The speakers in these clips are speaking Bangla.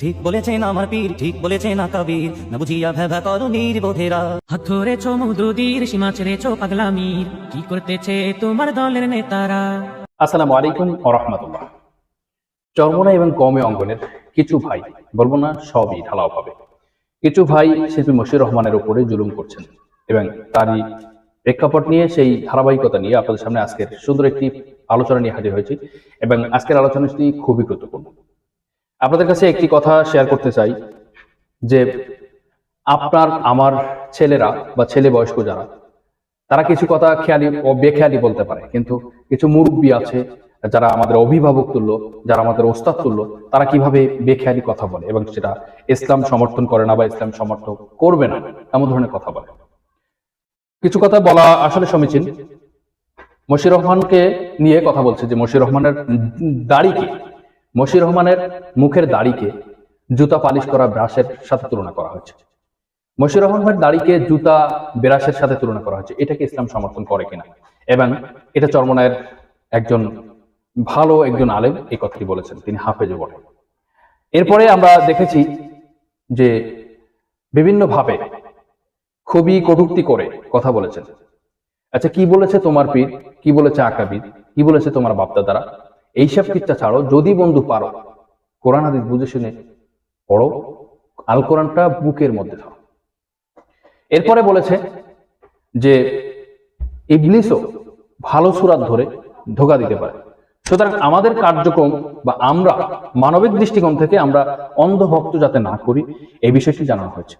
ঠিক বলেছেন আমার পীর, ঠিক বলেছেন আকাবির না বুঝিয়া ভেবা করো নির্বোধেরা। হাত ধরেছ মধুদির সীমা ছেড়েছ পাগলামির কি করতেছে তোমার দলের নেতারা? আসসালামু আলাইকুম রহমতুল্লাহ। চরমনা এবং কমে অঙ্গনের কিছু ভাই, বলব না সবই ঢালাও পাবে কিছু ভাই শিল্পী মশির রহমানের উপরে জুলুম করছেন এবং তারই প্রেক্ষাপট নিয়ে সেই ধারাবাহিকতা নিয়ে আপনাদের সামনে আজকের সুন্দর একটি আলোচনা নিয়ে হাজির হয়েছি এবং আজকের আলোচনাটি খুবই গুরুত্বপূর্ণ। আপনাদের কাছে একটি কথা শেয়ার করতে চাই, যে আপনার, আমার ছেলেরা বা ছেলে বয়স্ক যারা, তারা কিছু কথা খেয়ালি ও বেখেয়ালি বলতে পারে। কিন্তু কিছু মুরব্বী আছে যারা আমাদের অভিভাবক তুল্য, যারা আমাদের ওস্তাদ তুল্য, তারা কীভাবে বেখেয়ালি কথা বলে এবং সেটা ইসলাম সমর্থন করে না বা ইসলাম সমর্থন করবে না, এমন ধরনের কথা বলে। কিছু কথা বলা আসলে সমীচীন। মশির রহমানকে নিয়ে কথা বলছে যে মশির রহমানের দাড়িকে মশির রহমানের মুখের দাড়িকে জুতা পালিশ করা ব্রাশের সাথে তুলনা করা হয়েছে। মশির রহমানের দাড়িকে জুতা, ব্রাশের সাথে তুলনা করা হচ্ছে এটাকে ইসলাম সমর্থন করে কিনা? এবং এটা চরমনায়ের একজন ভালো একজন আলেম এই কথাটি বলেছেন, তিনি হাফেজও বলেন এরপরে আমরা দেখেছি যে বিভিন্নভাবে খুবই কটূক্তি করে কথা বলেছেন। আচ্ছা কি বলেছে তোমার পীর? কি বলেছে আকাবির? কি বলেছে তোমার বাপদাদারা? এইসব কিচ্ছা ছাড়ো, যদি বন্ধু পারো। কোরআন হাদিস বুঝে শুনে পড়ো আল কোরআনটা বুকের মধ্যে ধরো। এরপরে বলেছে যে ইবলিসও ভালো সুরাত ধরে ধোকা দিতে পারে। সুতরাং আমাদের কার্যক্রম বা আমরা মানবিক দৃষ্টিকোণ থেকে আমরা অন্ধভক্ত যাতে না করি, এই বিষয়টি জানানো হয়েছে।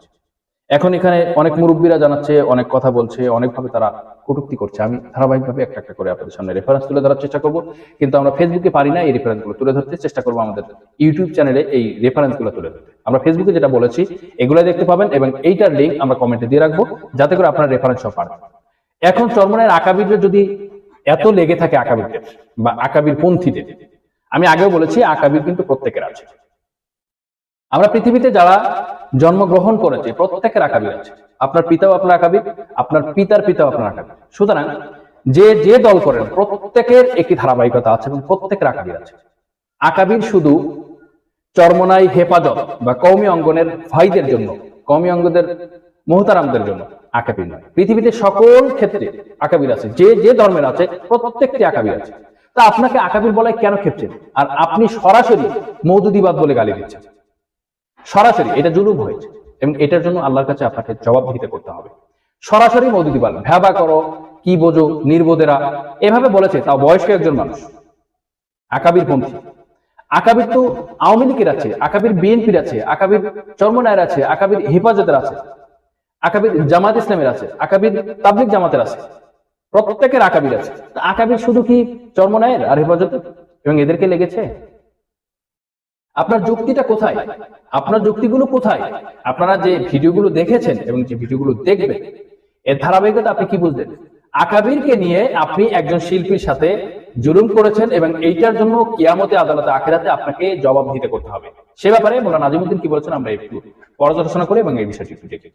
এখন এখানে অনেক মুরব্বীরা জানাচ্ছে, অনেক কথা বলছে, অনেকভাবে তারা কটুক্তি করছে। আমি ধারাবাহিকভাবে একটা একটা করে আপনাদের সামনে রেফারেন্স তুলে ধরার চেষ্টা করব। কিন্তু আমরা ফেসবুকে পারি না এই রেফারেন্সগুলো তুলে ধরতে, চেষ্টা করব আমাদের ইউটিউব চ্যানেলে এই রেফারেন্সগুলো তুলে ধরতে। আমরা ফেসবুকে যেটা বলেছি এগুলো দেখতে পাবেন এবং এইটার লিঙ্ক আমরা কমেন্টে দিয়ে রাখব, যাতে করে আপনার রেফারেন্স পান। এখন চরমনের আকাবিরের যদি এত লেগে থাকে আকাবিরদের বা আকাবির পন্থীদের, আমি আগেও বলেছি আকাবির কিন্তু প্রত্যেকের আছে। আমরা পৃথিবীতে যারা জন্মগ্রহণ করেছে, প্রত্যেকের আকাবির আছে। আপনার পিতাও আপনার আকাবি, আপনার পিতার পিতাও আপনার আকাবির সুতরাং যে যে দল করেন, প্রত্যেকের একটি ধারাবাহিকতা আছে এবং প্রত্যেকের আকাবির আছে। আকাবির শুধু চরমনাই হেফাজত বা কৌমি অঙ্গনের ভাইদের জন্য কৌমি অঙ্গদের মহতারামদের জন্য আকাবির নয়। পৃথিবীতে সকল ক্ষেত্রে আকাবির আছে। যে যে ধর্মের আছে, প্রত্যেকটি আকাবির আছে। তা আপনাকে আকাবির বলায় কেন খেপছেন আর আপনি সরাসরি মৌদুদিবাদ বলে গালি দিচ্ছেন। সরাসরি এটা জুলুম হয়েছে এবং এটার জন্য আল্লাহর কাছে আপনাকে জবাবদিহিতা করতে হবে। সরাসরি মৌদুদি বলেন ভ্যাবা করো, কি বোঝো, নির্বোধেরা? এভাবে বলেছে, তাও বয়স্ক একজন মানুষ, আকাবির পন্থী আকাবির তো আওয়ামী লীগের আছে, আকাবির বিএনপির আছে, আকাবির চর্মনায়ের আছে, আকাবির হেফাজতের আছে, আকাবির জামাত ইসলামের আছে, আকাবির তাবলিক জামাতের আছে, প্রত্যেকের আকাবির আছে। আকাবির শুধু কি চর্মনায়ের আর হেফাজতের? এবং এদেরকে লেগেছে? আপনার যুক্তিটা কোথায়? আপনার যুক্তিগুলো কোথায়? আপনারা যে ভিডিওগুলো দেখেছেন এবং যে ভিডিওগুলো দেখবেন, এর ধারাবাহিকতা আপনি কি বুঝলেন? আকাবিরকে নিয়ে আপনি একজন শিল্পীর সাথে জুলুম করেছেন এবং এইটার জন্য কিয়ামতে আদালতে আখেরাতে আপনাকে জবাব দিতে করতে হবে। সে ব্যাপারে মোলা নাজিমুদ্দিন কি বলেছেন আমরা একটু পর্যালোচনা করে এবং এই বিষয়টি একটু দেখি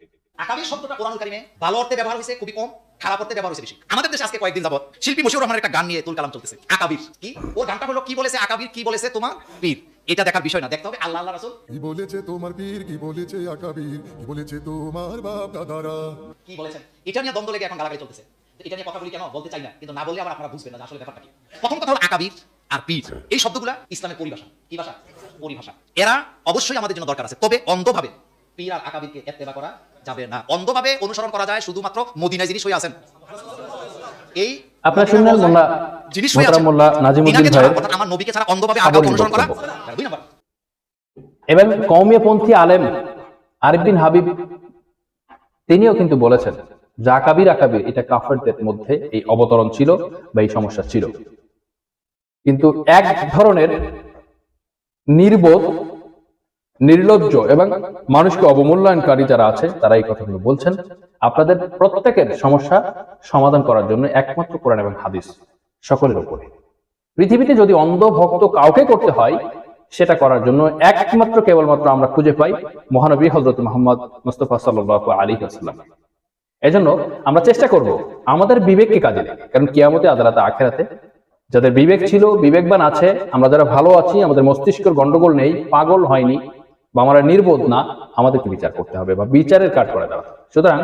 আকাবির শব্দটা কোরআন কারিমে ভালো অর্থে ব্যবহার হয়েছে খুবই কম খারাপ অর্থে ব্যবহার হয়েছে বেশি। আমাদের দেশে আজকে কয়েকদিন যাবত শিল্পী মশিউর রহমানের একটা গান নিয়ে তুল কালাম চলতেছে আকাবির। কি? ও গানটা হলো কি বলেছে আকাবির কি বলেছে তোমার পীর? এটা দেখার বিষয় না দেখতে হবে আল্লাহ আল্লাহ রাসূল। কি বলেছে তোমার পীর কি বলেছে আকাবির কি বলেছে তোমার বাপ দাদারা? কি বলেছেন? এটা নিয়ে দ্বন্দ্ব লেগে এখন গালাগালি চলতেছে। এটা নিয়ে কথা বলি কেন? বলতে চাই না কিন্তু না বললে আবার আপনারা বুঝবেন না যে আসলে ব্যাপারটা কি। প্রথম কথা হলো আকাবির আর পীর। এই শব্দগুলা ইসলামের পরিভাষা। কি ভাষা? পরিভাষা। এরা অবশ্যই আমাদের জন্য দরকার আছে। তবে অন্ধভাবে পীর আর আকাবিরকে এত্তেবা করা যাবে না। অন্ধভাবে অনুসরণ করা যায় শুধুমাত্র মদিনায় যিনি শুয়ে আছেন। এই আপনারা শুনলেন মোল্লা? যিনি শুয়ে মোহতারাম আছেন মোল্লা ভাইয়ের অর্থাৎ আমার নবীকে ছাড়া অন্ধভাবে আর অনুসরণ করা দুই নম্বর। এবং আলেম আরিফ বিন হাবিব তিনিও কিন্তু বলেছেন যে আকাবির আকাবির এটা কাফেরদের মধ্যে এই অবতরণ ছিল বা এই সমস্যা ছিল। কিন্তু এক ধরনের নির্বোধ নির্লজ্জ এবং মানুষকে অবমূল্যায়নকারী যারা আছে, তারা এই কথাগুলো বলছেন। আপনাদের প্রত্যেকের সমস্যা সমাধান করার জন্য একমাত্র কোরআন এবং হাদিস সকলের উপরে। পৃথিবীতে যদি অন্ধ ভক্ত কাউকে করতে হয়, সেটা করার জন্য একমাত্র কেবলমাত্র আমরা খুঁজে পাই মহানবী হজরত মোহাম্মদ মুস্তফা সাল্লাহ আলী আসলাম এজন্য আমরা চেষ্টা করব আমাদের বিবেককে কাজে কারণ কিয়ামতে, আদালতে, আখেরাতে যাদের বিবেক ছিল, বিবেকবান আছে, আমরা যারা ভালো আছি, আমাদের মস্তিষ্কের গন্ডগোল নেই, পাগল হয়নি বা আমরা নির্বোধ না, আমাদেরকে বিচার করতে হবে বা বিচারের কাজ করে দেওয়া। সুতরাং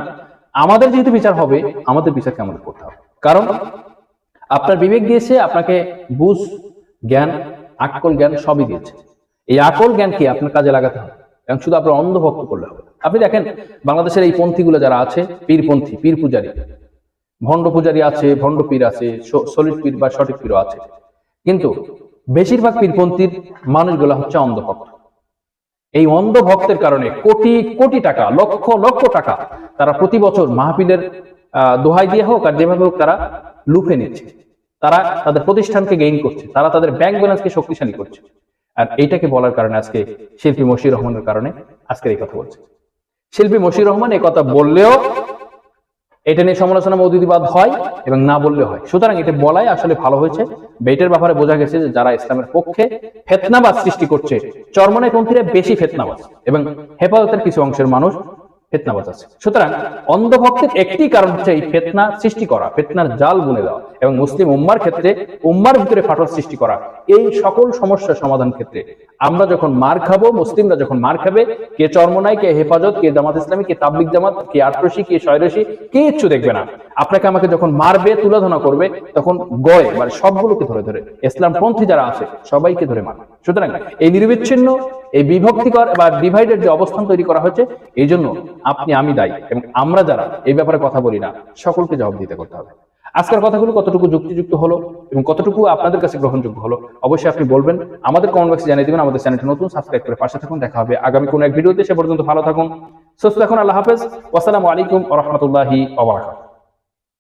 আমাদের যেহেতু বিচার হবে, আমাদের বিচারকে আমাদের করতে হবে? কারণ আপনার বিবেক দিয়েছে, আপনাকে বুঝ, জ্ঞান, আকল জ্ঞান সবই দিয়েছে। এই আকল জ্ঞানকে আপনার কাজে লাগাতে হবে। এবং শুধু আপনার অন্ধভক্ত করলে হবে আপনি দেখেন, বাংলাদেশের এই পন্থীগুলো যারা আছে, পীরপন্থী, পীর পূজারী, ভণ্ড পূজারী আছে, ভণ্ড পীর আছে সলিড পীর বা সঠিক পীরও আছে। কিন্তু বেশিরভাগ পীরপন্থীর মানুষগুলো হচ্ছে অন্ধভক্ত। এই অন্ধ ভক্তের কারণে কোটি কোটি টাকা, লক্ষ লক্ষ টাকা তারা প্রতি বছর মাহফিলের দোহাই দিয়ে হোক আর যেভাবে হোক তারা লুফে নিচ্ছে। তারা তাদের প্রতিষ্ঠানকে গেইন করছে। তারা তাদের ব্যাংক ব্যালেন্সকে শক্তিশালী করছে। আর এইটাকে বলার কারণে আজকে শিল্পী মশির রহমানের কারণে আজকের এই কথা বলছে। শিল্পী মশির রহমান এই কথা বললেও এটা নিয়ে সমালোচনা মৌদুদিবাদ হয় এবং না বললে হয়। সুতরাং এটা বলাই আসলে ভালো হয়েছে। বেটের ব্যাপারে বোঝা গেছে যে যারা ইসলামের পক্ষে ফেতনাবাদ সৃষ্টি করছে চরমনে পন্থীরা বেশি ফেতনাবাদ এবং হেফাজতের কিছু অংশের মানুষ ফেতনাবাজ আছে। সুতরাং অন্ধভক্তের একটি কারণ হচ্ছে এই ফেতনা সৃষ্টি করা, ফেতনার জাল বুনে দেওয়া এবং মুসলিম উম্মার ক্ষেত্রে, উম্মার ভিতরে ফাটল সৃষ্টি করা, এই সকল সমস্যা সমাধান ক্ষেত্রে। আমরা যখন মার খাব, মুসলিমরা যখন মার খাবে, কে চরমনাই কে হেফাজত, কে জামাত ইসলামী, কে তাবলিক জামাত, কে আটরসি, কে শয়রসি কে ইচ্ছু দেখবে না। আপনাকে আমাকে যখন মারবে, তুলাধনা করবে, তখন গয় মানে সবগুলোকে ধরে ধরে। ইসলাম পন্থী যারা আছে, সবাইকে ধরে মারবে। সুতরাং এই নিরবিচ্ছিন্ন, এই বিভক্তিকর বা ডিভাইডেড যে অবস্থান তৈরি করা হয়েছে, এই জন্য আপনি, আমি দায়ী এবং আমরা যারা এই ব্যাপারে কথা বলি না, সকলকে জবাব দিতে করতে হবে। আজকের কথাগুলো কতটুকু যুক্তিযুক্ত হলো এবং কতটুকু আপনাদের কাছে গ্রহণযোগ্য হলো, অবশ্যই আপনি বলবেন। আমাদের কমেন্ট বক্সে জানিয়ে দেবেন, আমাদের চ্যানেলটি নতুন সাবস্ক্রাইব করে পাশে থাকুন। দেখা হবে আগামী কোনো এক ভিডিওতে, সে পর্যন্ত ভালো থাকুন, সুস্থ থাকুন, আল্লাহ হাফেজ। আসসালামু আলাইকুম রাহমাতুল্লাহি ওয়া বারাকাতুহু।